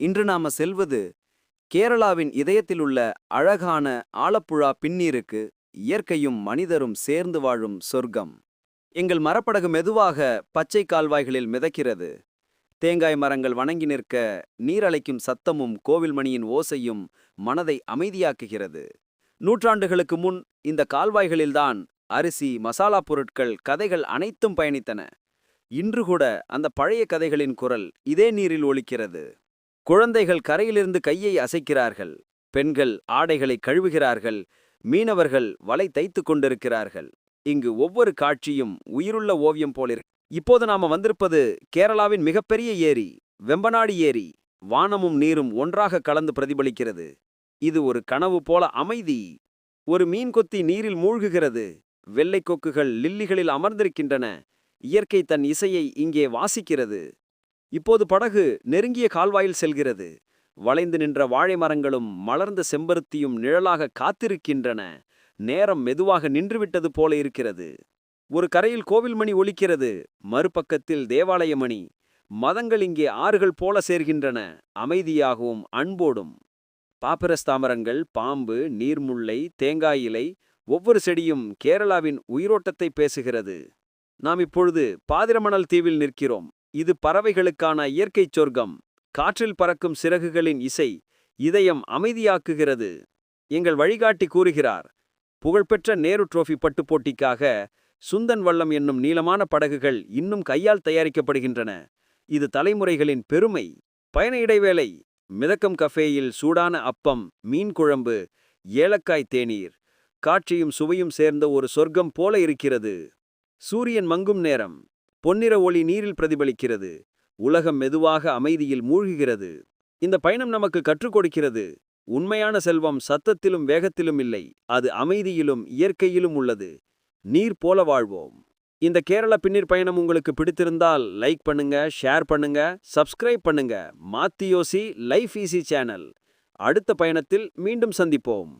இன்று நாம செல்வது கேரளாவின் இதயத்தில் உள்ள அழகான ஆலப்புழா பின்னீருக்கு இயற்கையும் மனிதரும் சேர்ந்து வாழும் சொர்க்கம். எங்கள் மரப்படகு மெதுவாக பச்சை கால்வாய்களில் மிதக்கிறது. தேங்காய் மரங்கள் வணங்கி நிற்க நீரலைக்கும் சத்தமும் கோவில் மணியின் ஓசையும் மனதை அமைதியாக்குகிறது. நூற்றாண்டுகளுக்கு முன் இந்த கால்வாய்களில்தான் அரிசி மசாலா பொருட்கள் கதைகள் அனைத்தும் பயணித்தன. இன்று கூட அந்த பழைய கதைகளின் குரல் இதே நீரில் ஒலிக்கிறது. குழந்தைகள் கரையிலிருந்து கையை அசைக்கிறார்கள். பெண்கள் ஆடைகளை கழுவுகிறார்கள். மீனவர்கள் வலை தைத்துக் கொண்டிருக்கிறார்கள். இங்கு ஒவ்வொரு காட்சியும் உயிருள்ள ஓவியம் போலிரு இப்போது நாம வந்திருப்பது கேரளாவின் மிகப்பெரிய ஏரி வெம்பநாடு ஏரி. வானமும் நீரும் ஒன்றாக கலந்து பிரதிபலிக்கிறது. இது ஒரு கனவு போல அமைதி. ஒரு மீன் கொத்தி நீரில் மூழ்குகிறது. வெள்ளைக் கொக்குகள் லில்லிகளில் அமர்ந்திருக்கின்றன. இயற்கை தன் இசையை இங்கே வாசிக்கிறது. இப்போது படகு நெருங்கிய கால்வாயில் செல்கிறது. வளைந்து நின்ற வாழை மரங்களும் மலர்ந்த செம்பருத்தியும் நிழலாக காத்திருக்கின்றன. நேரம் மெதுவாக நின்றுவிட்டது போல இருக்கிறது. ஒரு கரையில் கோவில் மணி ஒலிக்கிறது. மறுபக்கத்தில் தேவாலய மணி மதங்கள் இங்கே ஆறுகள் போல சேர்கின்றன. அமைதியாகவும் அன்போடும். பாப்பிரஸ் தாமரங்கள் பாம்பு நீர்முல்லை தேங்காய் இலை ஒவ்வொரு செடியும் கேரளாவின் உயிரோட்டத்தை பேசுகிறது. நாம் இப்பொழுது பாதிரமணல் தீவில் நிற்கிறோம். இது பறவைகளுக்கான இயற்கைச் சொர்க்கம். காற்றில் பறக்கும் சிறகுகளின் இசை இதயம் அமைதியாக்குகிறது. எங்கள் வழிகாட்டி கூறுகிறார் புகழ்பெற்ற நேரு ட்ரோஃபி பட்டு போட்டிக்காக சுந்தன் வள்ளம் என்னும் நீளமான படகுகள் இன்னும் கையால் தயாரிக்கப்படுகின்றன. இது தலைமுறைகளின் பெருமை. பயண இடைவேளை மிதக்கம் கஃபேயில் சூடான அப்பம் மீன் குழம்பு ஏலக்காய் தேநீர் காட்சியும் சுவையும் சேர்ந்த ஒரு சொர்க்கம் போல இருக்கிறது. சூரியன் மங்கும் நேரம். பொன்னிற ஒளி நீரில் பிரதிபலிக்கிறது. உலகம் மெதுவாக அமைதியில் மூழ்குகிறது. இந்த பயணம் நமக்கு கற்றுக் கொடுக்கிறது. உண்மையான செல்வம் சத்தத்திலும் வேகத்திலும் இல்லை. அது அமைதியிலும் இயற்கையிலும் உள்ளது. நீர் போல வாழ்வோம். இந்த கேரள பின்னிர் பயணம் உங்களுக்கு பிடித்திருந்தால் லைக் பண்ணுங்க ஷேர் பண்ணுங்க சப்ஸ்கிரைப் பண்ணுங்க. Maathiyosi life easy channel. அடுத்த பயணத்தில் மீண்டும் சந்திப்போம்.